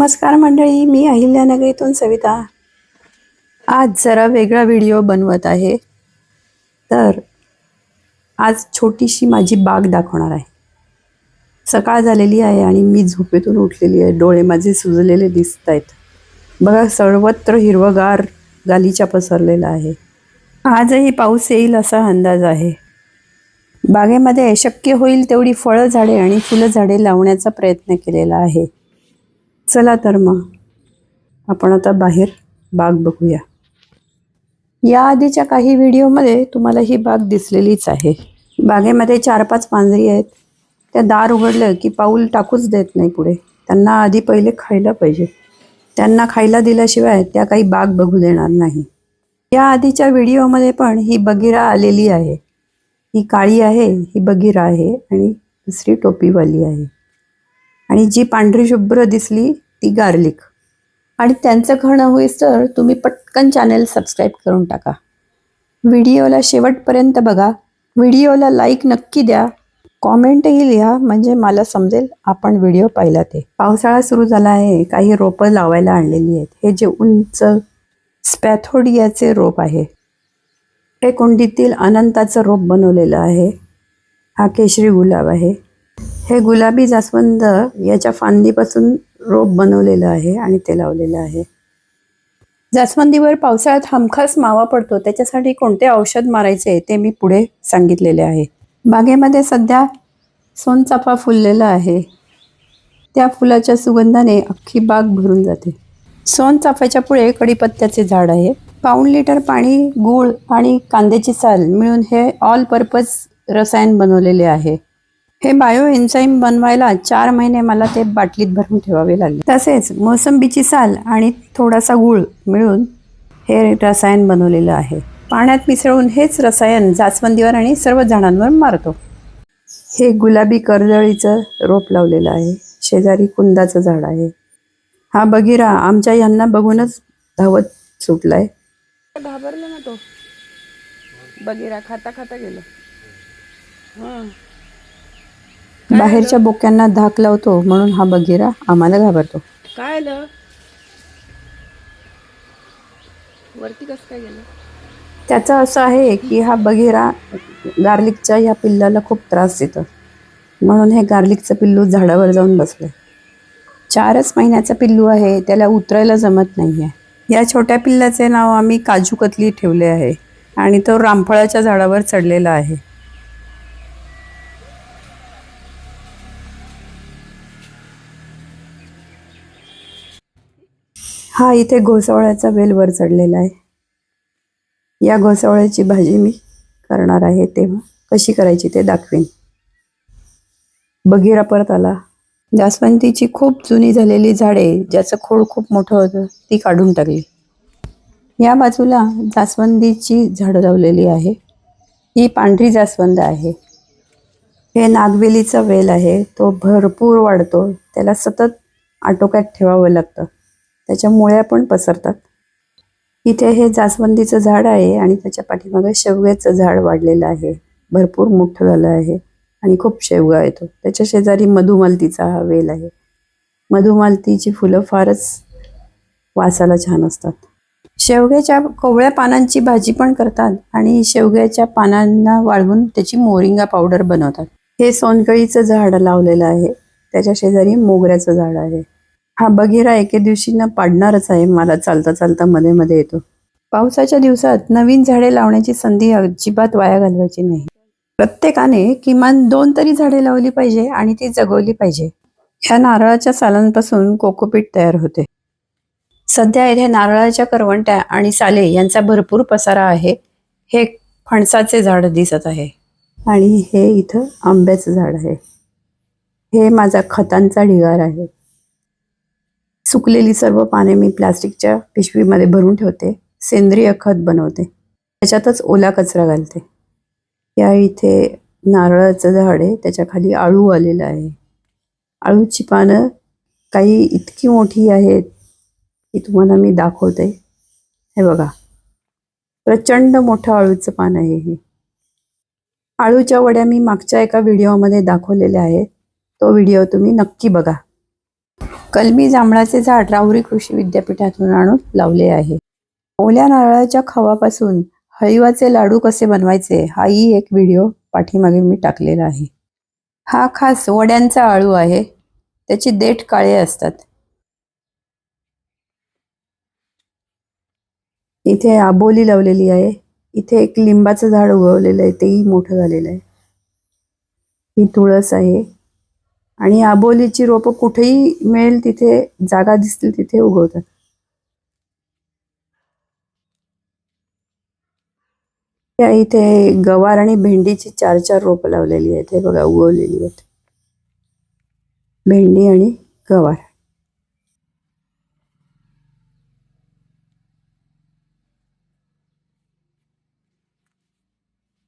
नमस्कार मंडळी मी अहिल्यानगरीतून सविता. आज जरा वेगळा व्हिडिओ बनवत आहे. तर आज छोटीशी माझी बाग दाखवणार आहे. सकाळ झालेली आहे आणि मी झोपेतून उठलेली आहे. डोळे माझे सुजलेले दिसत आहेत. बघा सर्वत्र हिरवगार गालीचा पसरलेला आहे. आजही पाऊस येईल असा अंदाज आहे. बागेमध्ये शक्य होईल तेवढी फळं झाडे आणि फुलं झाडे लावण्याचा प्रयत्न केलेला आहे. चला तर मग. आपण आता बाहेर बाग बघूया. या आधीच्या काही व्हिडिओमध्ये तुम्हाला ही बाग दिसलेलीच आहे. बागेमध्ये चार पाच मांजरी आहेत. त्या दार उघडलं की पाऊल टाकूच देत नाही पुढे. त्यांना आधी पहिले खायला पाहिजे. त्यांना खायला दिल्याशिवाय त्या काही बाग बघू देणार नाही. या आधीच्या व्हिडिओमध्ये पण ही बगिरा आलेली आहे. ही काळी आहे ही बगिरा आहे आणि दुसरी टोपीवाली आहे. आणि जी पांढरी शुभ्र दिसली ती गार्लिक आणि त्यांचं खाणं होईस तर तुम्ही पटकन चॅनेल सबस्क्राईब करून टाका. व्हिडिओला शेवटपर्यंत बघा. व्हिडिओला लाईक नक्की द्या. कॉमेंटही लिहा म्हणजे मला समजेल आपण व्हिडिओ पाहिला ते. पावसाळा सुरू झाला आहे काही रोपं लावायला आणलेली आहेत. हे जे उंच स्पॅथोडियाचे रोप आहे. हे कुंडीतील अनंताचं रोप बनवलेलं आहे. हा केशरी गुलाब आहे. हे गुलाबी जास्वंद याच्या फांदीपासून रोप बनवलेलं आहे आणि ते लावलेलं आहे. जास्वंदीवर पावसाळ्यात हमखास मावा पडतो. त्याच्यासाठी कोणते औषध मारायचे ते मी पुढे सांगितलेले आहे. बागेमध्ये सध्या सोनचाफा फुललेला आहे. त्या फुलाच्या सुगंधाने अख्खी बाग भरून जाते. सोनचाफ्याच्या पुढे कडीपत्त्याचे झाड आहे. पाऊण लिटर पाणी गूळ आणि कांद्याची साल मिळून हे ऑल पर्पज रसायन बनवलेले आहे. हे बायो एन्झाईम बनवायला चार महिने मला ते बाटलीत भरून ठेवावे लागले. तसेच मोसंबीची साल आणि थोडासा गूळ मिळून हे रसायन बनवलेलं आहे. पाण्यात मिसळून हेच रसायन जास्वंदीवर आणि सर्व झाडांवर मारतो. हे गुलाबी कर्दळीचं रोप लावलेलं आहे. शेजारी कुंदाचं झाड आहे. हा बघिरा आमच्या यांना बघूनच धावत सुटलाय. घाबरलो ना तो? बघिरा खाता खाता गेलो. बाहेरच्या बोक्यांना धाक लावतो म्हणून हा बघिरा आम्हाला घाबरतो. काय आलं? वरती कसं काय गेलं? त्याचं असं आहे की हा बघिरा गार्लिकच्या या पिल्लाला खूप त्रास देतं. म्हणून हे गार्लिकचं पिल्लू झाडावर जाऊन बसलं. चारच महिन्याचं पिल्लू आहे त्याला उतरायला जमत नाही आहे या छोट्या पिल्लाचे नाव आम्ही काजू कतली ठेवले आहे आणि तो रामफळाच्या झाडावर चढलेला आहे. हा इथे घोसावळ्याचा वेल वर चढलेला आहे. या घोसावळ्याची भाजी मी करणार आहे तेव्हा. कशी करायची ते दाखवेन. बघिरा परत आला. जास्वंदीची खूप जुनी झालेली झाडे ज्याचं खोड खूप मोठं होतं ती काढून टाकली. या बाजूला जास्वंदीची झाडं लावलेली आहे. ही पांढरी जास्वंद आहे. हे नागवेलीचा वेल आहे. तो भरपूर वाढतो. त्याला सतत आटोक्यात ठेवावं लागतं. त्याच्या मुळ्या पण पसरतात. इथे हे जास्वंदीचं झाड आहे आणि त्याच्या पाठीमागे शेवग्याचं झाड वाढलेलं आहे. भरपूर मोठं झालं आहे आणि खूप शेवगा येतो त्याच्या शेजारी मधुमालतीचा हा वेल आहे. मधुमालतीची फुलं फारच वासाला छान असतात. शेवग्याच्या कोवळ्या पानांची भाजी पण करतात आणि शेवग्याच्या पानांना वाळवून त्याची मोरिंगा पावडर बनवतात. हे सोनकळीचं झाड लावलेलं आहे. त्याच्या शेजारी मोगऱ्याचं झाड आहे. हा बघिरा एके दिवशी ना पाडणारच आहे. मला चालता चालता मध्ये मध्ये येतो. पावसाच्या दिवसात नवीन झाडे लावण्याची संधी अजिबात वाया घालवायची नाही. प्रत्येकाने किमान दोन तरी झाडे लावली पाहिजे आणि ती जगवली पाहिजे. ह्या नारळाच्या सालांपासून कोकोपीट तयार होते. सध्या येथे नारळाच्या करवंट्या आणि साले यांचा भरपूर पसारा आहे. हे फणसाचे झाड दिसत आहे. आणि हे इथं आंब्याचं झाड आहे. हे माझा खतांचा ढिगार आहे. सुकलेली सर्व पाने मी प्लास्टिकच्या पिशवीमध्ये भरून ठेवते. सेंद्रिय खत बनवते. त्याच्यातच ओला कचरा घालते. या इथे नारळाचं झाड आहे. त्याच्याखाली आळू आलेलं आहे. आळूची पानं काही इतकी मोठी आहेत की तुम्हाला मी दाखवते. हे बघा. प्रचंड मोठं आळूचं पान आहे हे. आळूच्या वड्या मी मागच्या एका व्हिडिओमध्ये दाखवलेल्या आहेत. तो व्हिडिओ तुम्ही नक्की बघा. कलमी जांभळाचे झाड राहुरी कृषी विद्यापीठातून आणून लावले आहे. ओल्या नारळाच्या खवापासून हळीवाचे लाडू कसे बनवायचे हाही एक व्हिडिओ पाठीमागे मी टाकलेला आहे. हा खास वड्यांचा आळू आहे. त्याची देठ काळे असतात. इथे आबोली लावलेली आहे. इथे एक लिंबाचं झाड उगवलेलं आहे. तेही मोठं झालेलं आहे. ही तुळस आहे. आणि आबोलीची रोपं कुठेही मिळेल तिथे जागा दिसतील तिथे उगवतात. त्या इथे गवार आणि भेंडीची चार चार रोपं लावलेली आहेत. हे बघा उगवलेली आहेत. भेंडी आणि गवार.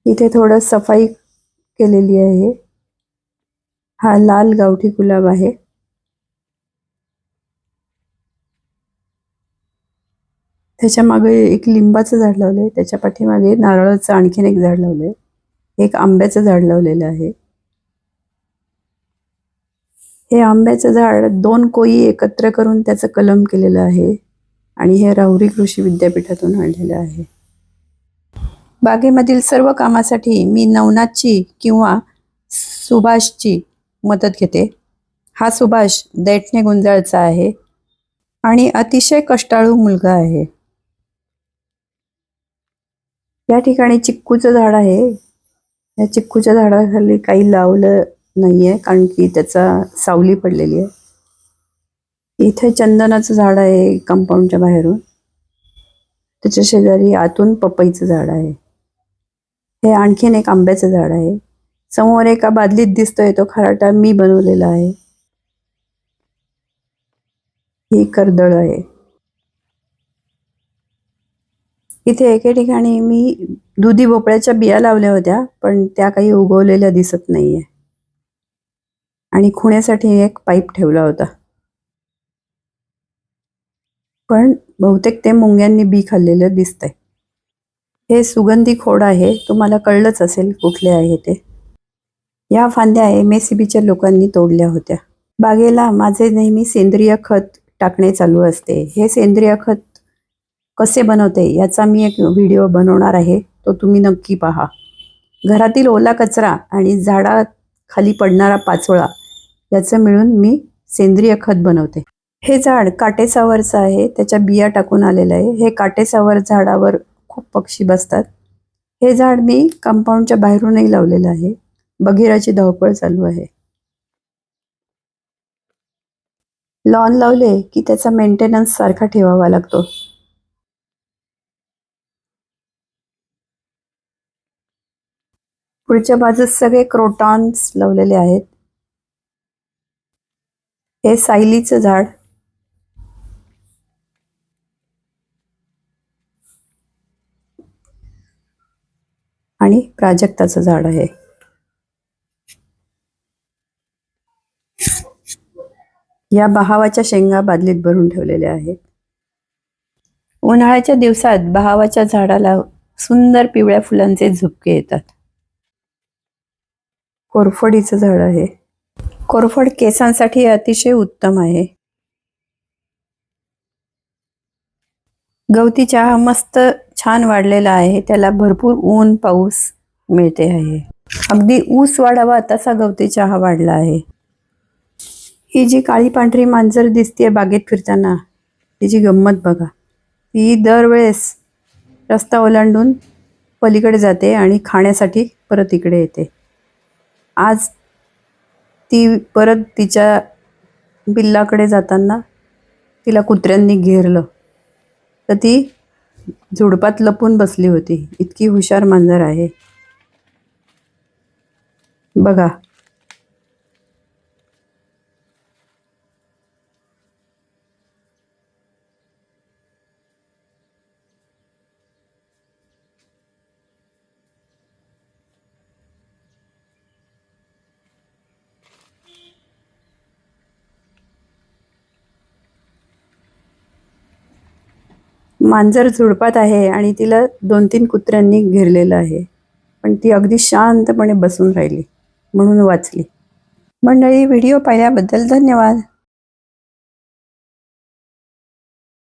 इथे थोडं सफाई केलेली आहे. हा लाल गावठी गुलाब आहे. त्याच्यामागे एक लिंबाचं झाड लावलंय. त्याच्या पाठीमागे नारळाचं आणखीन एक झाड लावलंय. एक आंब्याचं झाड लावलेलं आहे. हे आंब्याचं झाड दोन कोई एकत्र करून त्याचं कलम केलेलं आहे आणि हे राहुरी कृषी विद्यापीठातून आणलेलं आहे. बागेमधील सर्व कामासाठी मी नवनाथची किंवा सुभाषची मदत घेते. हा सुभाष दैठणे गुंजाळचा आहे आणि अतिशय कष्टाळू मुलगा आहे. या ठिकाणी चिक्कूचं झाड आहे. या चिक्कूच्या झाडाखाली काही लावलं नाहीये कारण की त्याचा सावली पडलेली आहे. इथे चंदनाचं झाड आहे कंपाऊंडच्या बाहेरून. त्याच्या शेजारी आतून पपईचं झाड आहे. हे आणखीन एक आंब्याचं झाड आहे. समोर एका बादलीत दिसतोय तो खराटा मी बनवलेला आहे. ही कर्दळ आहे. इथे एके ठिकाणी मी दुधी भोपळ्याच्या बिया लावल्या होत्या पण त्या काही उगवलेल्या दिसत नाहीये. आणि खुण्यासाठी एक पाईप ठेवला होता. पण बहुतेक ते मुंग्यांनी बी खाल्लेलं दिसतंय. हे सुगंधी खोड आहे तुम्हाला कळलंच असेल कुठले आहे ते. या फांद्या एम एस सी बीच्या लोकांनी तोडल्या होत्या. बागेला माझे नेहमी सेंद्रिय खत टाकणे चालू असते. हे सेंद्रिय खत कसे बनवते याचा मी एक व्हिडिओ बनवणार आहे. तो तुम्ही नक्की पहा. घरातील ओला कचरा आणि झाडाखाली पडणारा पाचोळा याचं मिळून मी सेंद्रिय खत बनवते. हे झाड काटेसावरचं आहे. त्याच्या बिया टाकून आलेलं आहे. हे काटेसावर झाडावर खूप पक्षी बसतात. हे झाड मी कंपाऊंडच्या बाहेरूनही लावलेलं आहे. बघिराची धावपळ चालू आहे. लॉन लावले की त्याचा मेंटेनन्स सारखा ठेवावा लागतो. पुढच्या बाजूस सगळे क्रोटॉन्स लावलेले आहेत. हे सायलीचं झाड. आणि प्राजक्ताचं झाड आहे. या बहावाच्या शेंगा बादलीत भरून ठेवलेल्या आहेत. उन्हाळ्याच्या दिवसात बहावाच्या झाडाला सुंदर पिवळ्या फुलांचे झुपके येतात. कोरफडीचं झाड आहे. कोरफड केसांसाठी अतिशय उत्तम आहे. गवती चहा मस्त छान वाढलेला आहे. त्याला भरपूर ऊन पाऊस मिळते आहे. अगदी ऊस वाढावा तसा गवती चहा वाढला आहे. ही जी काळी पांढरी मांजर दिसते बागेत फिरताना तिची गंमत बघा. ती दरवेळेस रस्ता ओलांडून पलीकडे जाते आणि खाण्यासाठी परत इकडे येते. आज ती परत तिच्या बिल्लाकडे जाताना तिला कुत्र्यांनी घेरलं. तर ती झुडपात लपून बसली होती. इतकी हुशार मांजर आहे. बघा मांजर झुडपात आहे आणि तिला दोन तीन कुत्र्यांनी घेरलेलं आहे. पण ती अगदी शांतपणे बसून राहिली म्हणून वाचली. मंडळी व्हिडिओ पाहिल्याबद्दल धन्यवाद.